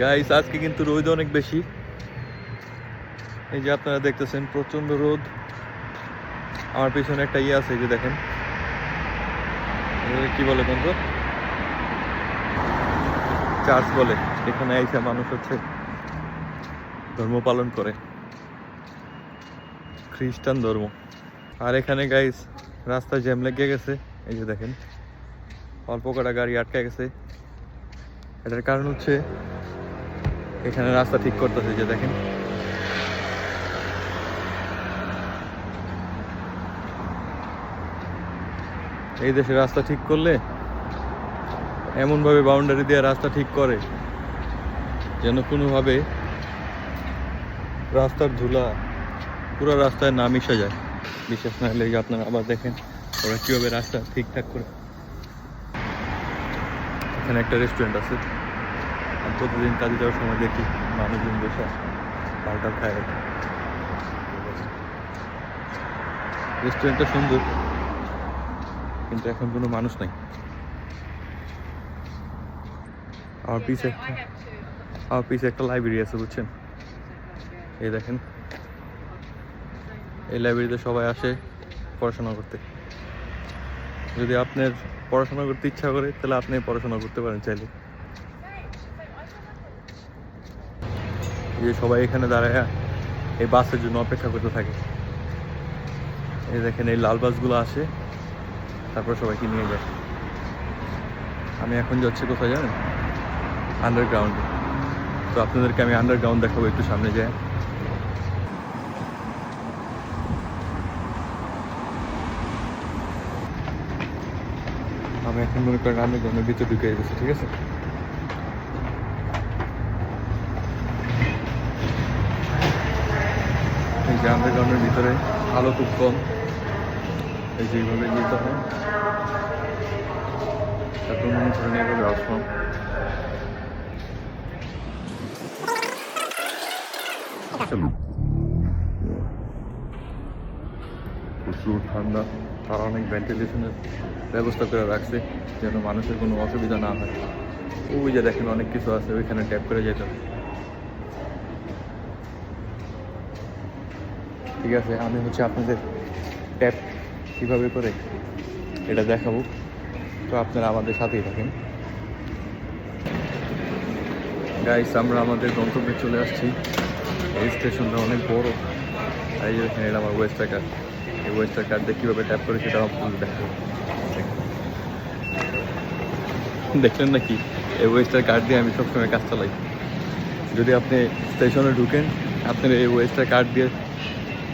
Guys আজকে কিন্তু রোদ অনেক বেশি। এই যে আপনারা দেখতেছেন প্রচণ্ড রোদ। আমার পিছনে একটা ইয়ে আছে যে দেখেন। কি বলে বন্ধু? চার্চ বলে, এখানে আইসা মানুষ হচ্ছে। ধর্ম পালন করে। খ্রিস্টান ধর্ম। আর এখানে গাইস রাস্তায় জ্যাম লেগে গেছে। এই যে দেখেন, অল্প কটা গাড়ি আটকে গেছে। এটার কারণ হচ্ছে এখানে রাস্তা ঠিক করতেছে যে দেখেন। এই দেশে রাস্তা ঠিক করলে এমনভাবে বাউন্ডারি দিয়ে রাস্তা ঠিক করে, যেন কোনোভাবে রাস্তার ধুলা পুরো রাস্তায় না মিশে যায়। বিশেষ না হলে আপনারা আবার দেখেন ওরা কীভাবে রাস্তা ঠিকঠাক করে এখানে একটা রেস্টুরেন্ট আছে। প্রতিদিন কাজে যাওয়ার সময় দেখি মানুষজন বসে পাল্টা খায়। রেস্টুরেন্টটা সুন্দর কিন্তু এখন কোনো মানুষ নাই। আমার পিছে একটা আমার পিছে একটা লাইব্রেরি আছে বুঝছেন? এই দেখেন। এই লাইব্রেরিতে সবাই আসে পড়াশোনা করতে। যদি আপনার পড়াশোনা করতে ইচ্ছা করে তাহলে আপনি পড়াশোনা করতে পারেন চাইলে। যে সবাই এখানে দাঁড়ায় এই বাসের জন্য অপেক্ষা করতে থাকে। এই দেখেন, এই লাল বাসগুলো আসে, তারপর সবাইকে নিয়ে যায়। আমি এখন যাচ্ছি কোথায় জানেন? আন্ডারগ্রাউন্ডে তো আপনাদেরকে আমি আন্ডারগ্রাউন্ড দেখাবো একটু সামনে যায়। আমি এখন মনে করেন আন্ডারগ্রাউন্ডের ভিতরে ঢুকে গেছি, ঠিক আছে? যে আন্ডারগ্রাউন্ডের ভিতরে আলো খুব কম। এই যে এইভাবে যেতে হয় প্রচুর ঠান্ডা তারা অনেক ভেন্টিলেশনের ব্যবস্থা করে রাখছে, যেন মানুষের কোনো অসুবিধা না হয়। ওই যে দেখেন অনেক কিছু আছে, ওইখানে ট্যাপ করে যেতে হবে ঠিক আছে, আমি হচ্ছে আপনাদের ট্যাপ কীভাবে করে এটা দেখাবো। তো আপনারা আমাদের সাথেই থাকেন। গাইস আমরা আমাদের গন্তব্যে চলে আসছি। এই স্টেশনটা অনেক বড়। আর এই যে দেখেন এটা আমার ওয়েস্টার কার্ড এই ওয়েস্টার কার্ড দিয়ে কীভাবে ট্যাপ করে সেটা আপনাদের দেখাবো। দেখলেন নাকি? এই ওয়েস্টার কার্ড দিয়ে আমি সবসময় কাজ চালাই। যদি আপনি স্টেশনে ঢুকেন, আপনার এই ওয়েস্টার কার্ড দিয়ে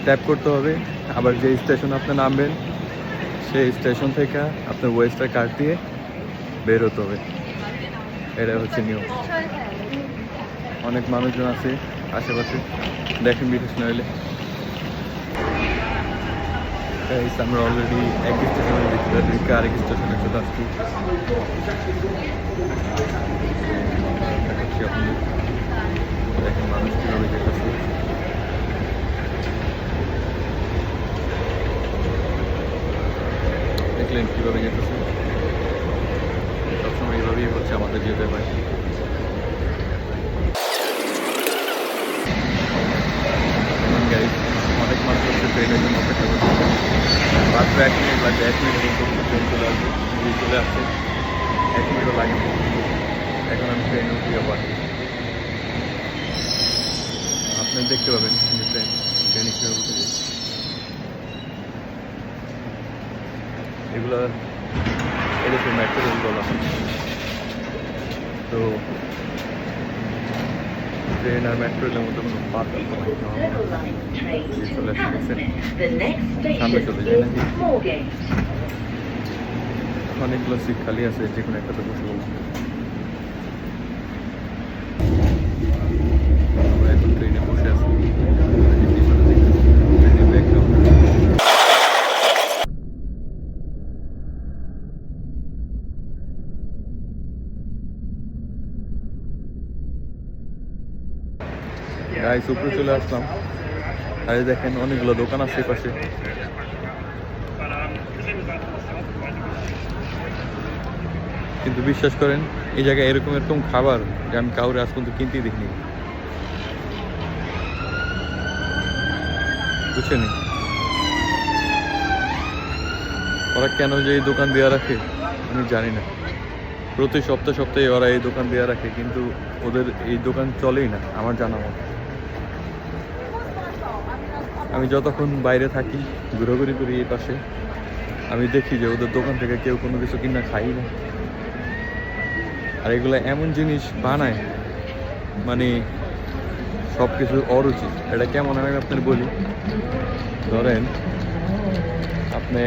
ট্যাপ করতে হবে। আবার যে স্টেশন আপনি নামবেন, সেই স্টেশন থেকে আপনার ওয়েস্টার কার্ড দিয়ে বের হতে হবে। এটা হচ্ছে নিয়ম। অনেক মানুষজন আছে আশেপাশে। দেখেন বিশেষ না হলে আমরা অলরেডি এক স্টেশনের ঢুকে আরেক স্টেশনে চলে আসছি আপনাদের। দেখেন মানুষ কীভাবে যেতেছে দেখলেন কীভাবে যেতেছে? সবসময় এইভাবেই হচ্ছে আমাদের যেতে হয়। অনেক মানুষ হচ্ছে ট্রেনের জন্য অপেক্ষা করছে। মাত্র এক মিনিট লাগবে এক মধ্যে ট্রেন চলে আসবে চলে আসছে। এক মিনিটও লাগে। এখন আমি ট্রেনে উঠে আপনি দেখতে পাবেন যে ট্রেন ট্রেনে কীভাবে উঠে যায় এগুলো এদেশের মেট্রো রেল বলা তো ট্রেন আর মেট্রো রেলের মধ্যে কোনো চলে সামনে চলে যায় অনেকগুলো সিট খালি আছে যে কোনো একটাতে বসে বলব আমরা এখন ট্রেনে বসে আছি পিছনে দেখতেছি ট্রেনের ব্যাকগ্রাউন্ড গাইস উপরে চলে আসলাম। আর দেখেন, অনেকগুলো দোকান আছে পাশে কিন্তু বিশ্বাস করেন, এই জায়গায় এরকম এরকম খাবার যে আমি কাউরে আজ পর্যন্ত কিনতেই দেখিনি। বুঝছেন? ওরা কেন যে এই দোকান দেওয়া রাখে, আমি জানি না। প্রতি সপ্তাহে সপ্তাহে ওরা এই দোকান দেওয়া রাখে, কিন্তু ওদের এই দোকান চলেই না, আমার জানা মতো। আমি যতক্ষণ বাইরে থাকি, ঘোরাঘুরি করি এই পাশে, আমি দেখি যে ওদের দোকান থেকে কেউ কোনো কিছু কিনা খাই না। আর এগুলো এমন জিনিস বানায় মানে সব কিছু অরুচি। এটা কেমন আমি আপনার বলি? ধরেন, আপনি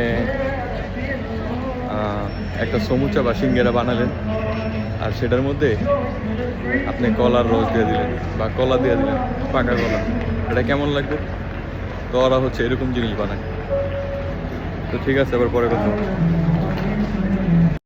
একটা সমুচা বা সিঙ্গেরা বানালেন, আর সেটার মধ্যে আপনি কলার রস দিয়ে দিলেন, বা কলা দিয়ে দিলেন, পাকা কলা। এটা কেমন লাগবে? তো ওরা হচ্ছে এরকম জিনিস বানায় তো ঠিক আছে এবার পরে কথা।